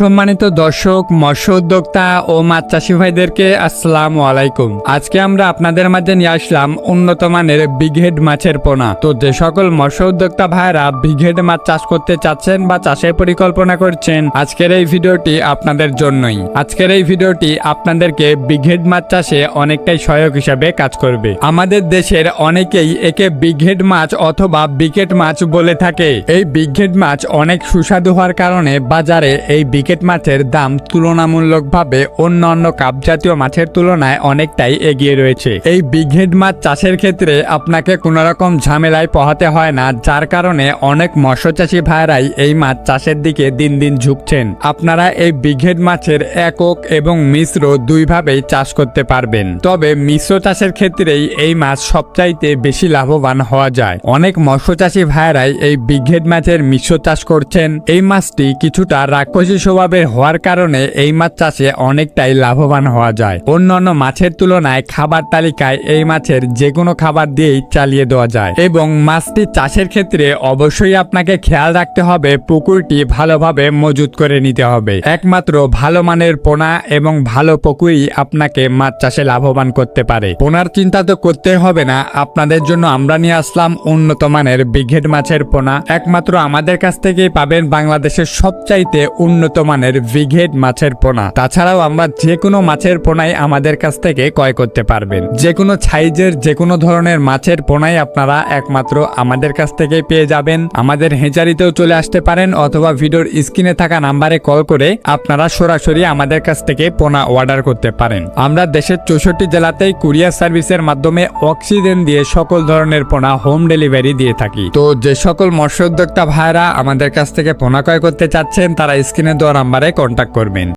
সম্মানিত দর্শক, মৎস্য উদ্যোক্তা ও মাছ চাষি ভাইদেরকে আসসালাম আলাইকুম। আজকে আমরা আপনাদের মাঝে নিয়ে আসলাম উন্নত মানের বিঘেড মাছের পোনা। তো যে সকল মৎস্য উদ্যোক্তা ভাইরা বিঘেড মাছ চাষ করতে চাচ্ছেন বা চাষের পরিকল্পনা করছেন, আজকের এই ভিডিওটি আপনাদের জন্যই। আজকের এই ভিডিওটি আপনাদেরকে বিঘেড মাছ চাষে অনেকটাই সহায়ক হিসাবে কাজ করবে। আমাদের দেশের অনেকেই একে বিঘেড মাছ অথবা বিকেট মাছ বলে থাকে। এই বিঘেড মাছ অনেক সুস্বাদু হওয়ার কারণে বাজারে এই বিকেট মাছের দাম তুলনামূলকভাবে অন্যান্য কাপ জাতীয় মাছের তুলনায় অনেকটাই এগিয়ে রয়েছে। এই বিঘেড মাছ চাষের ক্ষেত্রে আপনাকে কোনো রকম ঝামেলায় পোহাতে হয় না, যার কারণে অনেক মৎস্যচাষী ভাইরাই এই মাছ চাষের দিকে দিন দিন ঝুঁকছেন। আপনারা এই বিঘেড মাছের একক এবং মিশ্র দুইভাবেই চাষ করতে পারবেন। তবে মিশ্র চাষের ক্ষেত্রেই এই মাছ সবচাইতে বেশি লাভবান হওয়া যায়। অনেক মৎস্যচাষী ভাইরাই এই বিঘেড মাছের মিশ্র চাষ করছেন। এই মাছটি কিছুটা রাক্ষসী স্বভাবের হওয়ার কারণে এই মাছ চাষে অনেকটাই লাভবান হওয়া যায়। অন্যান্য মাছের তুলনায় খাবার তালিকায় এই মাছের যে কোনো খাবার দিয়েই চালিয়ে দেওয়া যায়। এবং মাছটি চাষের ক্ষেত্রে অবশ্যই আপনাকে খেয়াল রাখতে হবে, পুকুরটি ভালোভাবে মজুত করে নিতে হবে। একমাত্র ভালো মানের পোনা এবং ভালো পুকুরই আপনাকে মাছ চাষে লাভবান করতে পারে। পোনার চিন্তা তো করতে হবে না, আপনাদের জন্য আমরা নিয়ে আসলাম উন্নত মানের বিঘেড মাছের পোনা। একমাত্র আমাদের কাছ থেকেই পাবেন বাংলাদেশের সবচাইতে উন্নত মানের বিঘেড মাছের পোনা। তাছাড়াও আমরা যে কোনো মাছের পোনাই আমাদের কাছ থেকে ক্রয় করতে পারবেন। যে কোনো সাইজের যে কোনো ধরনের মাছের পোনাই আপনারা একমাত্র আমাদের কাছ থেকে পেয়ে যাবেন। আমাদের হেঁচারিতেও চলে আসতে পারেন অথবা ভিডিওর স্ক্রিনে থাকা নাম্বারে কল করে আপনারা সরাসরি আমাদের কাছ থেকে পোনা অর্ডার করতে পারেন। আমরা দেশের চৌষট্টি জেলাতেই কুরিয়ার সার্ভিসের মাধ্যমে অক্সিজেন দিয়ে সকল ধরনের পোনা হোম ডেলিভারি দিয়ে থাকি। তো যে সকল মৎস্য উদ্যোক্তা ভাইরা আমাদের কাছ থেকে পোনা ক্রয় করতে চাচ্ছেন, তারা স্ক্রিনে দেওয়া নাম্বারে কন্ট্যাক্ট করবেন।